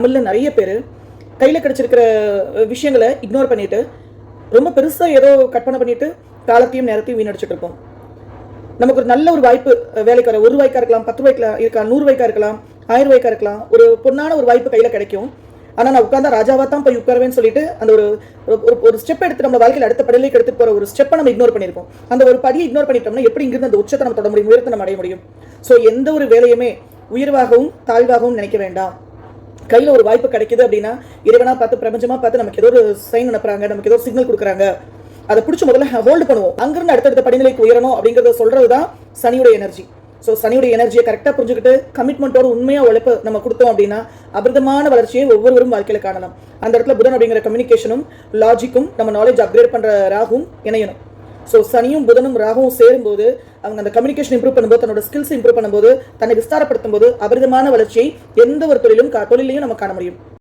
தமிழில் நிறைய பேர் கையில் கிடச்சிருக்கிற விஷயங்களை இக்னோர் பண்ணிட்டு ரொம்ப பெருசாக ஏதோ கற்பனை பண்ணிட்டு காலத்தையும் நேரத்தையும் வீணடிச்சிட்டு இருப்போம். நமக்கு ஒரு நல்ல ஒரு வாய்ப்பு வேலைக்கார வேலைக்கு வர ஒரு ரூபாய்க்கா இருக்கலாம் பத்து ரூபாய்க்கு இருக்கலாம் நூறு ரூபாய்க்கா இருக்கலாம் ஆயிரம் ரூபாய்க்கா இருக்கலாம் ஒரு பொண்ணான ஒரு வாய்ப்பு கையில் கிடைக்கும். ஆனால் நான் உட்காந்தா ராஜாவாக தான் போய் உட்காருவேன்னு சொல்லிட்டு அந்த ஒரு ஒரு ஒரு ஸ்டெப் எடுத்து நம்ம வாழ்க்கையில் அடுத்த படிலைக்கு எடுத்து போகிற ஒரு ஸ்டெப்பை நம்ம இக்னோர் பண்ணியிருப்போம் அந்த ஒரு படியை இக்னோர் பண்ணிட்டோம்னா எப்படி இங்கிருந்து அந்த உச்சத்தை நம்ம தொட முடியும் உயரத்தை நம்ம அடைய முடியும்? ஸோ எந்த ஒரு வேலையுமே உயர்வாகவும் தாழ்வாகவும் நினைக்க வேண்டாம். கையில் ஒரு வாய்ப்பு கிடைக்குது அப்படின்னா இறைவனாக பார்த்து பிரபஞ்சமாக பார்த்து நமக்கு ஏதோ ஒரு சைன் அனுப்புறாங்க நமக்கு ஏதோ ஒரு சிக்னல் கொடுக்குறாங்க. அதை பிடிச்சி முதல்ல ஹோல்டு பண்ணுவோம். அங்கிருந்து அடுத்தடுத்த படிநிலைக்கு உயரணும் அப்படிங்கிறத சொல்றது தான் சனியுடைய எனர்ஜி ஸோ சனியோட எனர்ஜியை கரெக்டாக புரிஞ்சுக்கிட்டு கமிட்மெண்ட்டோட உண்மையாக உழைப்பு நம்ம கொடுத்தோம் அப்படின்னா அபிரதமான வளர்ச்சியை ஒவ்வொருவரும் வாழ்க்கையில் காணலாம். அந்த இடத்துல புதன் அப்படிங்கிற கம்யூனிகேஷனும் லாஜிக்கும் நம்ம நாலேஜ் அப்கிரேட் பண்ணுற ராகும் இணையணும். ஸோ சனியும் புதனும் ராகவும் சேரும்போது அவங்க அந்த கம்யூனிகேஷன் இம்ப்ரூவ் பண்ணும்போது தன்னோட ஸ்கில்ஸ் இம்ப்ரூவ் பண்ணும்போது தன்னை விஸ்தாரப்படுத்தும் போது அபரிதமான வளர்ச்சியை எந்த ஒரு தொழிலும் தொழிலையும் நம்ம காண முடியும்.